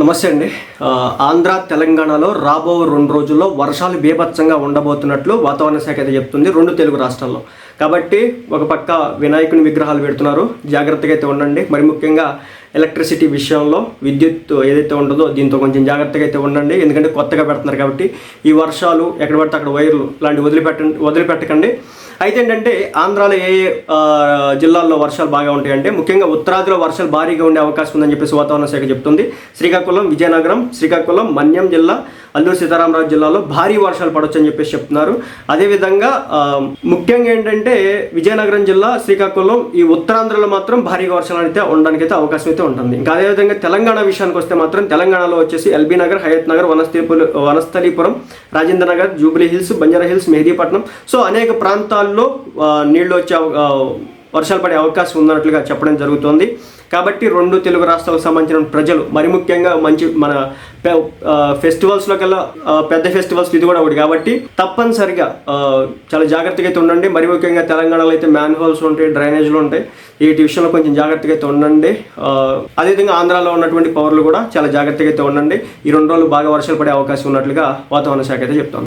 నమస్తే అండి. ఆంధ్ర తెలంగాణలో రాబో రెండు రోజుల్లో వర్షాలు బీభత్సంగా ఉండబోతున్నట్లు వాతావరణ శాఖ అయితే చెప్తుంది రెండు తెలుగు రాష్ట్రాల్లో. కాబట్టి ఒక పక్క వినాయకుని విగ్రహాలు పెడుతున్నారు. జాగ్రత్తగా అయితే ఉండండి. మరి ముఖ్యంగా ఎలక్ట్రిసిటీ విషయంలో విద్యుత్ ఏదైతే ఉండదో దీంతో కొంచెం జాగ్రత్తగా అయితే ఉండండి. ఎందుకంటే కొత్తగా పెడుతున్నారు కాబట్టి ఈ వర్షాలు ఎక్కడ పడితే అక్కడ వైర్లు లాంటివి వదిలిపెట్టండి వదిలిపెట్టకండి. అయితే ఏంటంటే ఆంధ్రాలో ఏ ఏ జిల్లాల్లో వర్షాలు బాగా ఉంటాయంటే ముఖ్యంగా ఉత్తరాదిలో వర్షాలు భారీగా ఉండే అవకాశం ఉందని చెప్పేసి వాతావరణ శాఖ చెప్తుంది. శ్రీకాకుళం విజయనగరం శ్రీకాకుళం మన్యం జిల్లా అల్లూరు సీతారామరాజు జిల్లాలో భారీ వర్షాలు పడవచ్చని చెప్పేసి చెప్తున్నారు. అదేవిధంగా ముఖ్యంగా ఏంటంటే విజయనగరం జిల్లా శ్రీకాకుళం ఈ ఉత్తరాంధ్రలో మాత్రం భారీగా వర్షాలు అయితే ఉండడానికి అయితే అవకాశం అయితే ఉంటుంది. ఇంకా అదేవిధంగా తెలంగాణ విషయానికి వస్తే మాత్రం తెలంగాణలో వచ్చేసి LB Nagar Hayath Nagar Vanasthalipuram Vanasthalipuram Rajendra Nagar Jubilee hills Banjara hills Mehdipatnam. So అనేక ప్రాంతాల్లో నీళ్ళు వచ్చే వర్షాలు పడే అవకాశం ఉన్నట్లుగా చెప్పడం జరుగుతోంది. కాబట్టి రెండు తెలుగు రాష్ట్రాలకు సంబంధించిన ప్రజలు మరి ముఖ్యంగా మంచి మన ఫెస్టివల్స్లో కల్లా పెద్ద ఫెస్టివల్స్ ఇది కూడా ఒకటి. కాబట్టి తప్పనిసరిగా చాలా జాగ్రత్తగా అయితే ఉండండి. మరి ముఖ్యంగా తెలంగాణలో అయితే మ్యాన్ హోల్స్ ఉంటాయి డ్రైనేజ్లు ఉంటాయి. వీటి విషయంలో కొంచెం జాగ్రత్తగా అయితే ఉండండి. అదేవిధంగా ఆంధ్రాలో ఉన్నటువంటి పవర్లు కూడా చాలా జాగ్రత్తగా అయితే ఉండండి. ఈ రెండు రోజులు బాగా వర్షాలు పడే అవకాశం ఉన్నట్లుగా వాతావరణ శాఖ అయితే చెప్తాను